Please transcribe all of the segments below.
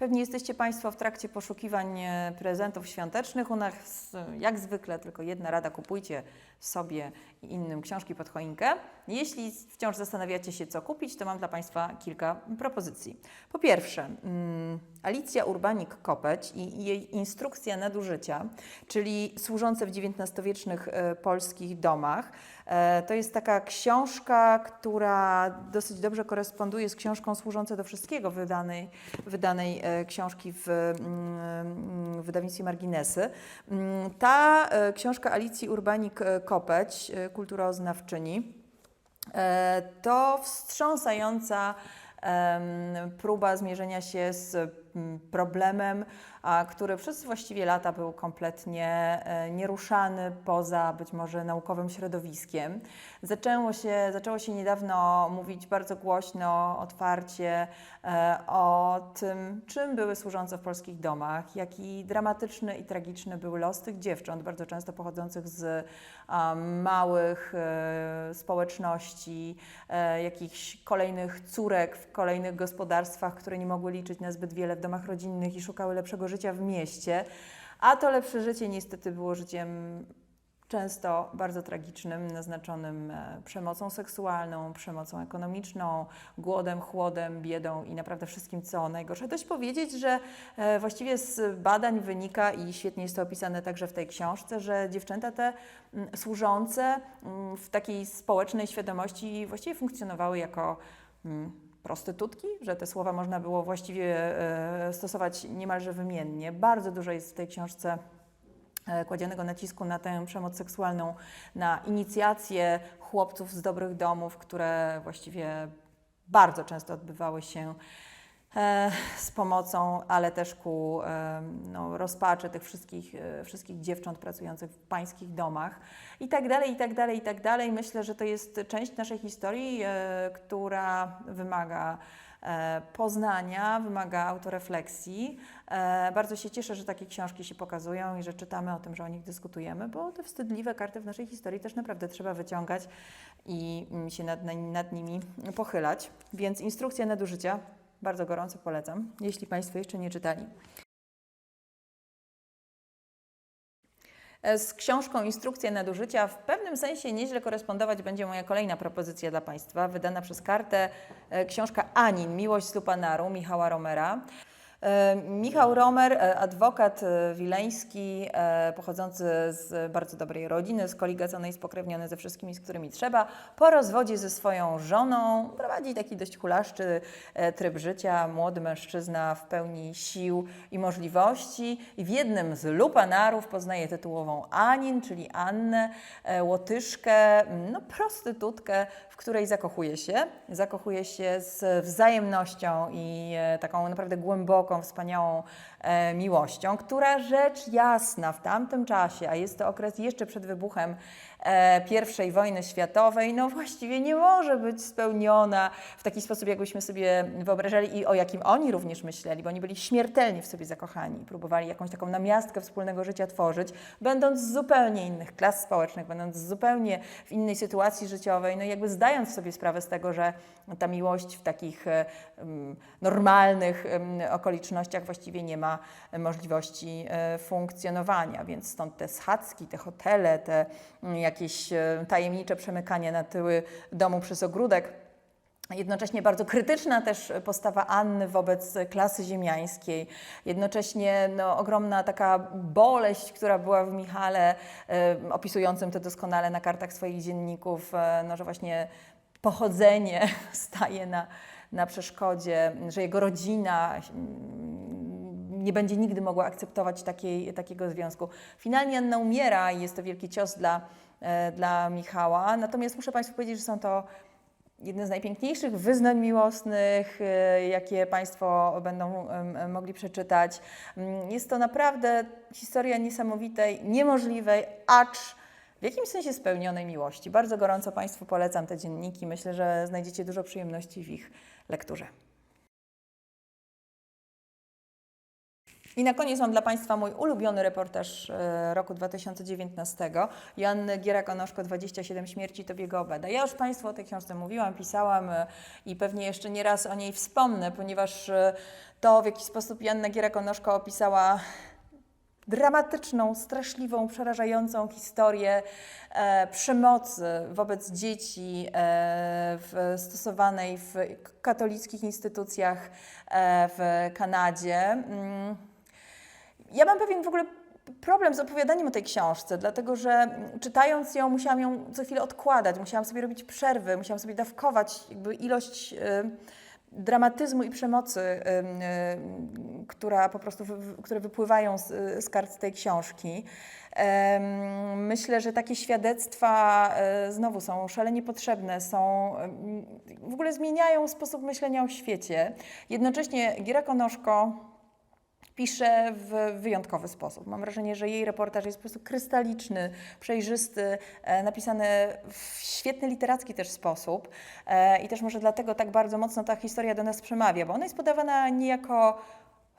Pewnie jesteście Państwo w trakcie poszukiwań e, prezentów świątecznych. U nas, jak zwykle, tylko jedna rada: kupujcie sobie i innym książki pod choinkę. Jeśli wciąż zastanawiacie się, co kupić, to mam dla Państwa kilka propozycji. Po pierwsze, mm, Alicja Urbanik-Kopeć i jej instrukcja nadużycia, czyli służące w XIX-wiecznych e, polskich domach. E, To jest taka książka, która dosyć dobrze koresponduje z książką Służące do Wszystkiego, wydanej, wydanej e, książki w mm, w wydawnictwie Marginesy. Mm, Ta książka Alicji Urbanik-Kopeć, kulturoznawczyni, to wstrząsająca próba zmierzenia się z problemem, który przez właściwie lata był kompletnie e, nieruszany poza być może naukowym środowiskiem. Zaczęło się, zaczęło się niedawno mówić bardzo głośno, otwarcie e, o tym, czym były służące w polskich domach, jaki dramatyczny i tragiczny był los tych dziewcząt, bardzo często pochodzących z małych e, społeczności, jakichś kolejnych córek w kolejnych gospodarstwach, które nie mogły liczyć na zbyt wiele w domach rodzinnych i szukały lepszego życia w mieście. A to lepsze życie niestety było życiem często bardzo tragicznym, naznaczonym e, przemocą seksualną, przemocą ekonomiczną, głodem, chłodem, biedą i naprawdę wszystkim, co najgorsze. Dość powiedzieć, że e, właściwie z badań wynika i świetnie jest to opisane także w tej książce, że dziewczęta te mm, służące mm, w takiej społecznej świadomości właściwie funkcjonowały jako mm, prostytutki, że te słowa można było właściwie e, stosować niemalże wymiennie. Bardzo dużo jest w tej książce e, kładzionego nacisku na tę przemoc seksualną, na inicjację chłopców z dobrych domów, które właściwie bardzo często odbywały się z pomocą, ale też ku e, no, rozpaczy tych wszystkich, e, wszystkich dziewcząt pracujących w pańskich domach i tak dalej, i tak dalej, i tak dalej. Myślę, że to jest część naszej historii, e, która wymaga e, poznania, wymaga autorefleksji. E, Bardzo się cieszę, że takie książki się pokazują i że czytamy o tym, że o nich dyskutujemy, bo te wstydliwe karty w naszej historii też naprawdę trzeba wyciągać i mm, się nad, nad nimi pochylać. Więc instrukcja nadużycia bardzo gorąco polecam, jeśli Państwo jeszcze nie czytali. E, Z książką Instrukcja nadużycia w pewnym sensie nieźle korespondować będzie moja kolejna propozycja dla Państwa, wydana przez kartę e, książka Anin, Miłość z Lupanaru, Michała Romera. E, Michał Romer, e, adwokat e, wileński, pochodzący z bardzo dobrej rodziny, skoligaconej, spokrewniony ze wszystkimi, z którymi trzeba, po rozwodzie ze swoją żoną prowadzi taki dość hulaszczy tryb życia, młody mężczyzna w pełni sił i możliwości i w jednym z lupanarów poznaje tytułową Anin, czyli Annę, łotyszkę, no prostytutkę, w której zakochuje się. Zakochuje się z wzajemnością i taką naprawdę głęboką, wspaniałą e, miłością, która rzecz jasna w tamtym czasie, a jest to okres jeszcze przed wybuchem e, I wojny światowej, no właściwie nie może być spełniona w taki sposób, jakbyśmy sobie wyobrażali i o jakim oni również myśleli, bo oni byli śmiertelnie w sobie zakochani, próbowali jakąś taką namiastkę wspólnego życia tworzyć, będąc z zupełnie innych klas społecznych, będąc zupełnie w innej sytuacji życiowej, no jakby zdając sobie sprawę z tego, że ta miłość w takich e, normalnych em, okolicznościach właściwie nie ma możliwości e, funkcjonowania, więc stąd te schadzki, te hotele, te mm, jakieś e, tajemnicze przemykanie na tyły domu przez ogródek. Jednocześnie bardzo krytyczna też postawa Anny wobec klasy ziemiańskiej. Jednocześnie no, ogromna taka boleść, która była w Michale, e, opisującym to doskonale na kartach swoich dzienników, e, no, że właśnie pochodzenie staje na, na przeszkodzie, że jego rodzina mm, nie będzie nigdy mogła akceptować takiej, takiego związku. Finalnie Anna umiera i jest to wielki cios dla, e, dla Michała. Natomiast muszę Państwu powiedzieć, że są to jedne z najpiękniejszych wyznań miłosnych, e, jakie Państwo będą mogli przeczytać. Mm, Jest to naprawdę historia niesamowitej, niemożliwej, acz w jakimś sensie spełnionej miłości. Bardzo gorąco Państwu polecam te dzienniki. Myślę, że znajdziecie dużo przyjemności w ich lekturze. I na koniec mam dla Państwa mój ulubiony reportaż e, roku 2019. Joanny Gierak-Onoszko, 27 śmierci Tobiego Obeda. Ja już Państwu o tej książce mówiłam, pisałam e, i pewnie jeszcze nie raz o niej wspomnę, ponieważ e, to, w jaki sposób Joanna Gierak-Onoszko opisała dramatyczną, straszliwą, przerażającą historię e, przemocy wobec dzieci e, w, stosowanej w katolickich instytucjach e, w Kanadzie. Mm. Ja mam pewien w ogóle problem z opowiadaniem o tej książce, dlatego że mm, czytając ją musiałam ją co chwilę odkładać, musiałam sobie robić przerwy, musiałam sobie dawkować jakby ilość y, dramatyzmu i przemocy, która po prostu, które wypływają z, z kart tej książki. Myślę, że takie świadectwa e, znowu są szalenie potrzebne, są, w ogóle zmieniają sposób myślenia o świecie. Jednocześnie Gira Konoszko pisze w wyjątkowy sposób. Mam wrażenie, że jej reportaż jest po prostu krystaliczny, przejrzysty, e, napisany w świetny literacki też sposób. E, I też może dlatego tak bardzo mocno ta historia do nas przemawia, bo ona jest podawana niejako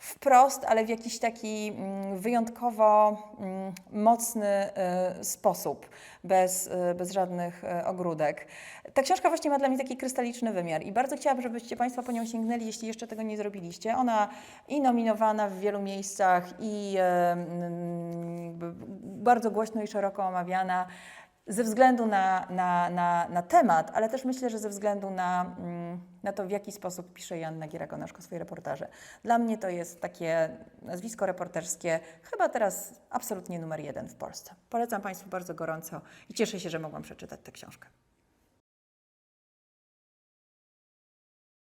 wprost, ale w jakiś taki mm, wyjątkowo mm, mocny e, sposób, bez, e, bez żadnych e, ogródek. Ta książka właśnie ma dla mnie taki krystaliczny wymiar i bardzo chciałabym, żebyście Państwo po nią sięgnęli, jeśli jeszcze tego nie zrobiliście. Ona i nominowana w wielu miejscach i mm, bardzo głośno i szeroko omawiana ze względu na, na, na, na temat, ale też myślę, że ze względu na, na to, w jaki sposób pisze Joanna Gierak-Onaszko swoje reportaże. Dla mnie to jest takie nazwisko reporterskie, chyba teraz absolutnie numer jeden w Polsce. Polecam Państwu bardzo gorąco i cieszę się, że mogłam przeczytać tę książkę.